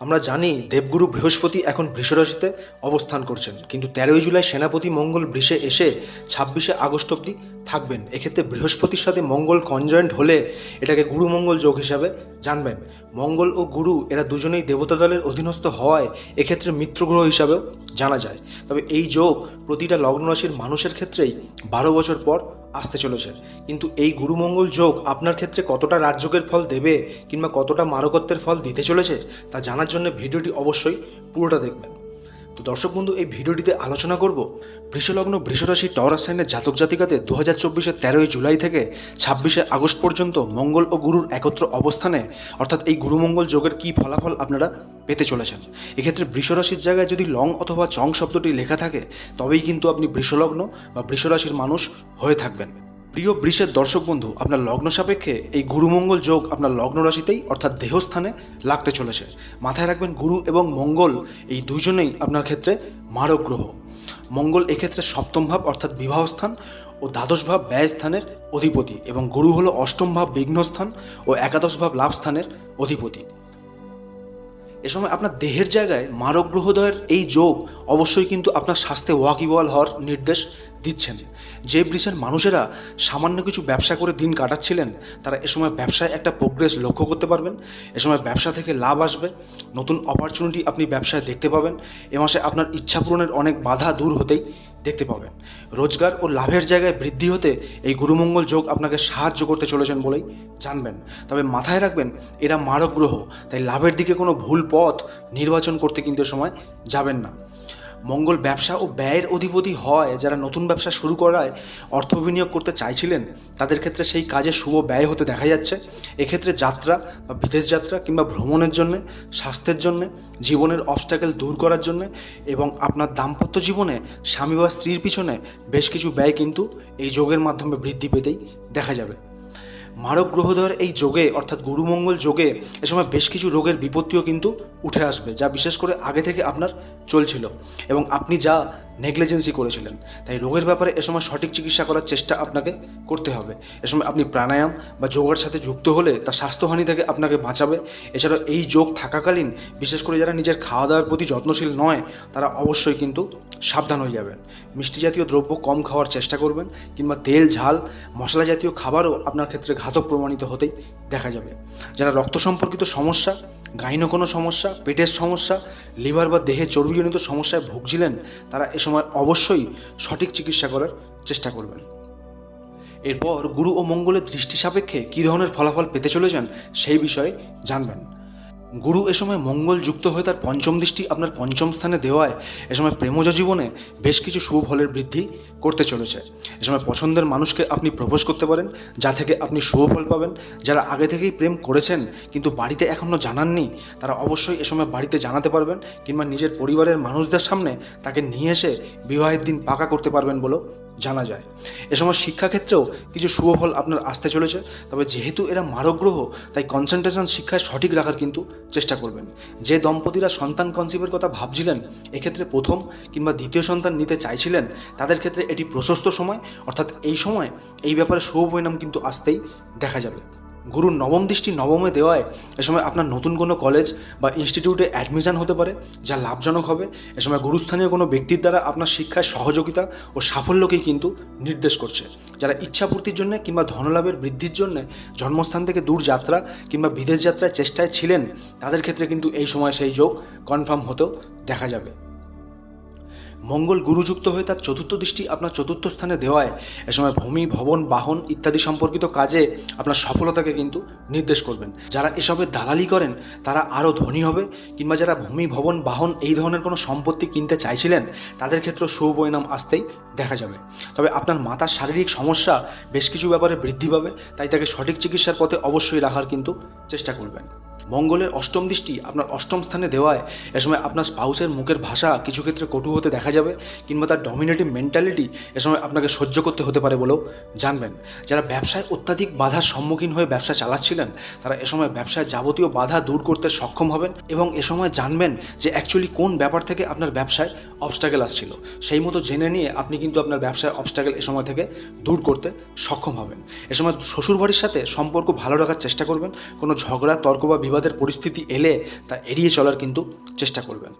আমরা জানি দেবগুরু বৃহস্পতি এখন বৃষরাশিতে অবস্থান করছেন, কিন্তু তেরোই জুলাই সেনাপতি মঙ্গল বৃষে এসে ছাব্বিশে আগস্ট অবধি থাকবেন। এক্ষেত্রে বৃহস্পতির সাথে মঙ্গল কনজয়েন্ট হলে এটাকে গুরু মঙ্গল যোগ হিসাবে জানবেন। মঙ্গল ও গুরু এরা দুজনেই দেবতা দলের অধীনস্থ হওয়ায় এক্ষেত্রে মিত্রগ্রহ হিসাবেও জানা যায়। তবে এই যোগ প্রতিটা লগ্ন রাশির মানুষের ক্ষেত্রেই বারো বছর পর আসতে চলেছে। কিন্তু এই গুরুমঙ্গল যোগ আপনার ক্ষেত্রে কতটা রাজযোগের ফল দেবে কিংবা কতটা মারকত্বের ফল দিতে চলেছে, তা জানার জন্য ভিডিওটি অবশ্যই পুরোটা দেখবেন। তো দর্শক বন্ধু, এই ভিডিওটিতে আলোচনা করব বৃষলগ্ন বৃষরাশি টরাস সাইনের জাতক জাতিকাতে দু হাজার চব্বিশের তেরোই জুলাই থেকে ছাব্বিশে আগস্ট পর্যন্ত মঙ্গল ও গুরুর একত্র অবস্থানে, অর্থাৎ এই গুরুমঙ্গল যোগের কী ফলাফল আপনারা পেতে চলেছেন? এক্ষেত্রে বৃষরাশির জায়গায় যদি লং অথবা চং শব্দটি লেখা থাকে, তবেই কিন্তু আপনি বৃষলগ্ন বা বৃষরাশির মানুষ হয়ে থাকবেন। প্রিয় বৃষের দর্শক বন্ধু, আপনার লগ্ন সাপেক্ষে এই গুরুমঙ্গল যোগ আপনার লগ্ন রাশিতেই অর্থাৎ দেহস্থানে লাগতে চলেছে। মাথায় রাখবেন গুরু এবং মঙ্গল এই দুজনেই আপনার ক্ষেত্রে মারক গ্রহ। মঙ্গল এক্ষেত্রে সপ্তম ভাব অর্থাৎ বিবাহস্থান ও দ্বাদশ ভাব ব্যয় স্থানের অধিপতি এবং গুরু হলো অষ্টম ভাব বিঘ্নস্থান ও একাদশ ভাব লাভ স্থানের অধিপতি। এ সময় আপনার দেহের জায়গায় মারক গ্রহদয়ের এই যোগ অবশ্যই কিন্তু আপনার স্বাস্থ্যে ওয়াকিবল হওয়ার নির্দেশ দিচ্ছেন। যে ব্রিসের মানুষেরা সামান্য কিছু ব্যবসা করে দিন কাটাচ্ছিলেন, তারা এ সময় ব্যবসায় একটা প্রোগ্রেস লক্ষ্য করতে পারবেন। এ সময় ব্যবসা থেকে লাভ আসবে। নতুন অপরচুনিটি আপনি ব্যবসায় দেখতে পাবেন। এ মাসে আপনার ইচ্ছা পূরণের অনেক বাধা দূর হতেই দেখতে পাবেন। রোজগার ও লাভের জায়গায় বৃদ্ধি হতে এই গুরুমঙ্গল যোগ আপনাকে সাহায্য করতে চলেছেন বলেই জানবেন। তবে মাথায় রাখবেন, এরা মারক গ্রহ তাই লাভের দিকে কোনো ভুল পথ নির্বাচন করতে কিন্তু সময় যাবেন না। মঙ্গল ব্যবসা ও ব্যয়ের অধিপতি হয়, যারা নতুন ব্যবসা শুরু করায় অর্থ বিনিয়োগ করতে চাইছিলেন, তাদের ক্ষেত্রে সেই কাজে শুভ ব্যয় হতে দেখা যাচ্ছে। এক্ষেত্রে যাত্রা বা বিদেশ যাত্রা কিংবা ভ্রমণের জন্য, স্বাস্থ্যের জন্য, জীবনের অবস্টাকেল দূর করার জন্য এবং আপনার দাম্পত্য জীবনে স্বামী বা স্ত্রীর পিছনে বেশ কিছু ব্যয় কিন্তু এই যোগের মাধ্যমে বৃদ্ধি পেতেই দেখা যাবে। মারক গ্রহধর এই যোগে, অর্থাৎ গুরুমঙ্গল যোগে, এ সময় বেশ কিছু রোগের বিপত্তিও কিন্তু উঠে আসবে, যা বিশেষ করে আগে থেকে আপনার চলছিল। এবং আপনি যা নেগলিজেন্সি করেছিলেন। তাই রোগের ব্যাপারে এ সময় সঠিক চিকিৎসা করার চেষ্টা আপনাকে করতে হবে। এ সময় আপনি প্রাণায়াম বা যোগার সাথে যুক্ত হলে তা স্বাস্থ্যহানি থেকে আপনাকে বাঁচাবে। এছাড়াও এই যোগ থাকাকালীন, বিশেষ করে যারা নিজের খাওয়া দাওয়ার প্রতি যত্নশীল নয়, তারা অবশ্যই কিন্তু সাবধান হয়ে যাবেন। মিষ্টি জাতীয় দ্রব্য কম খাওয়ার চেষ্টা করবেন কিংবা তেল, ঝাল, মশলা জাতীয় খাবারও আপনার ক্ষেত্রে ঘাতক প্রমাণিত হতেই দেখা যাবে। যারা রক্ত সম্পর্কিত সমস্যা গাইন কোনো সমস্যা, পেটের সমস্যা, লিভার বা দেহে চর্বিজনিত সমস্যায় ভুগছিলেন, তারা এ সময় অবশ্যই সঠিক চিকিৎসা করার চেষ্টা করবেন। এরপর গুরু ও মঙ্গলের দৃষ্টি সাপেক্ষে কী ধরনের ফলাফল পেতে চলেছেন সেই বিষয়ে জানবেন। গুরু এ সময় মঙ্গল যুক্ত হয়ে তার পঞ্চম দৃষ্টি আপনার পঞ্চম স্থানে দেওয়ায় এ সময় প্রেমজ জীবনে বেশ কিছু শুভ ফলের বৃদ্ধি করতে চলেছে। এ সময় পছন্দের মানুষকে আপনি প্রপোজ করতে পারেন, যা থেকে আপনি শুভ ফল পাবেন। যারা আগে থেকেই প্রেম করেছেন, কিন্তু বাড়িতে এখনও জানাননি, তারা অবশ্যই এ সময় বাড়িতে জানাতে পারবেন কিংবা নিজের পরিবারের মানুষদের সামনে তাকে নিয়ে এসে বিবাহের দিন পাকা করতে পারবেন বলেও জানা যায়। এ সময় শিক্ষাক্ষেত্রেও কিছু শুভ ফল আপনার আসতে চলেছে, তবে যেহেতু এরা মারক গ্রহ তাই কনসেন্ট্রেশন শিক্ষায় সঠিক রাখার কিন্তু চেষ্টা করবেন। যে দম্পতিরা সন্তান কনসিভের কথা ভাবছিলেন, এক্ষেত্রে প্রথম কিংবা দ্বিতীয় সন্তান নিতে চাইছিলেন, তাদের ক্ষেত্রে এটি প্রশস্ত সময়, অর্থাৎ এই সময় এই ব্যাপারে শুভ পরিণাম কিন্তু আসতেই দেখা যাবে। গুরুর নবম দৃষ্টি নবমে দেওয়ায় এ সময় আপনার নতুন কোনো কলেজ বা ইনস্টিটিউটে অ্যাডমিশন হতে পারে, যা লাভজনক হবে। এ সময় গুরুস্থানীয় কোনো ব্যক্তির দ্বারা আপনার শিক্ষায় সহযোগিতা ও সাফল্যকেই কিন্তু নির্দেশ করছে। যারা ইচ্ছাপূর্তির জন্য কিংবা ধনলাভের বৃদ্ধির জন্য জন্মস্থান থেকে দূর যাত্রা কিংবা বিদেশ যাত্রার চেষ্টায় ছিলেন, তাদের ক্ষেত্রে কিন্তু এই সময় সেই যোগ কনফার্ম হতেও দেখা যাবে। মঙ্গল গুরুযুক্ত হয়ে তার চতুর্থ দৃষ্টি আপনার চতুর্থ স্থানে দেওয়ায়, এ সময় ভূমি, ভবন, বাহন ইত্যাদি সম্পর্কিত কাজে আপনার সফলতাকে কিন্তু নির্দেশ করবেন। যারা এসবের দালালি করেন, তারা আরও ধনী হবে, কিংবা যারা ভূমি, ভবন, বাহন এই ধরনের কোনো সম্পত্তি কিনতে চাইছিলেন, তাদের ক্ষেত্রে সুপরিণাম আসতেই দেখা যাবে। তবে আপনার মাতার শারীরিক সমস্যা বেশ কিছু ব্যাপারে বৃদ্ধি পাবে, তাই তাকে সঠিক চিকিৎসার পথে অবশ্যই রাখার কিন্তু চেষ্টা করবেন। মঙ্গলের অষ্টম দৃষ্টি আপনার অষ্টম স্থানে দেওয়ায় এ সময় আপনার স্পাউসের মুখের ভাষা কিছু ক্ষেত্রে কটু হতে দেখা যাবে কিংবা তার ডমিনেটিভ মেন্টালিটি এ সময় আপনাকে সহ্য করতে হতে পারে বলেও জানবেন। যারা ব্যবসায় অত্যাধিক বাধার সম্মুখীন হয়ে ব্যবসা চালাচ্ছিলেন, তারা এ সময় ব্যবসায় যাবতীয় বাধা দূর করতে সক্ষম হবেন এবং এ সময় জানবেন যে অ্যাকচুয়ালি কোন ব্যাপার থেকে আপনার ব্যবসায় অবস্টাকেল আসছিল। সেই মতো জেনে নিয়ে আপনি কিন্তু আপনার ব্যবসায় অবস্টাকেল এ সময় থেকে দূর করতে সক্ষম হবেন। এ সময় শ্বশুরবাড়ির সাথে সম্পর্ক ভালো রাখার চেষ্টা করবেন, কোনো ঝগড়া, তর্ক বা বিবাদের পরিস্থিতি এলে তা এড়িয়ে চলার কিন্তু চেষ্টা করবেন।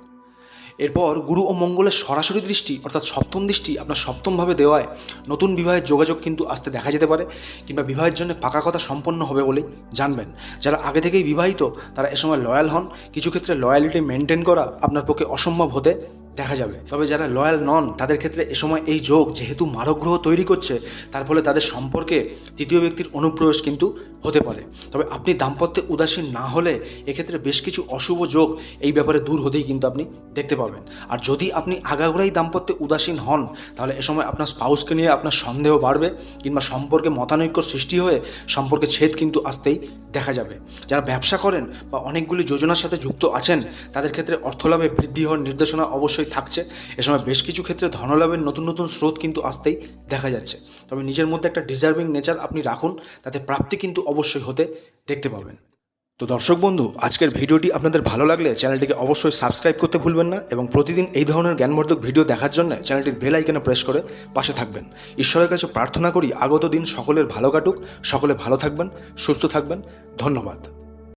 এরপর গুরু ও মঙ্গলের সরাসরি দৃষ্টি, অর্থাৎ সপ্তম দৃষ্টি, আপনার সপ্তমভাবে দেওয়ায় নতুন বিবাহের যোগাযোগ কিন্তু আসতে দেখা যেতে পারে কিংবা বিবাহের জন্য পাকা কথা সম্পন্ন হবে বলেই জানবেন। যারা আগে থেকেই বিবাহিত, তারা এ সময় লয়াল হন। কিছু ক্ষেত্রে লয়ালিটি মেনটেন করা আপনার পক্ষে অসম্ভব হতে দেখা যাবে। তবে যারা লয়াল নন, তাদের ক্ষেত্রে এ সময় এই যোগ যেহেতু মারক গ্রহ তৈরি করছে, তার ফলে তাদের সম্পর্কে তৃতীয় ব্যক্তির অনুপ্রবেশ কিন্তু হতে পারে। তবে আপনি দাম্পত্যে উদাসীন না হলে এক্ষেত্রে বেশ কিছু অশুভ যোগ এই ব্যাপারে দূর হতেই কিন্তু আপনি দেখতে পাবেন আর যদি আপনি আগাগোড়াই দাম্পত্যে উদাসীন হন, তাহলে এ সময় আপনার স্পাউসকে নিয়ে আপনার সন্দেহ বাড়বে কিংবা সম্পর্কে মতানৈক্য সৃষ্টি হয়ে সম্পর্কে ছেদ কিন্তু আসতেই দেখা যাবে। যারা ব্যবসা করেন বা অনেকগুলি যোজনার সাথে যুক্ত আছেন, তাদের ক্ষেত্রে অর্থলাভে বৃদ্ধি হওয়ার নির্দেশনা অবশ্যই থাকছে। এ সময় বেশ কিছু ক্ষেত্রে ধনলাভের নতুন নতুন স্রোত কিন্তু আসতেই দেখা যাচ্ছে। তবে নিজের মধ্যে একটা ডিজার্ভিং নেচার আপনি রাখুন, তাতে প্রাপ্তি কিন্তু অবশ্যই হতে দেখতে পাবেন। তো দর্শক বন্ধু, আজকের ভিডিওটি আপনাদের ভালো লাগলে চ্যানেলটিকে অবশ্যই সাবস্ক্রাইব করতে ভুলবেন না এবং প্রতিদিন এই ধরনের জ্ঞানবর্ধক ভিডিও দেখার জন্য চ্যানেলটির বেল আইকনে প্রেস করে পাশে থাকবেন। ঈশ্বরের কাছে প্রার্থনা করি, আগত দিন সকলের ভালো কাটুক, সকলে ভালো থাকবেন, সুস্থ থাকবেন। ধন্যবাদ।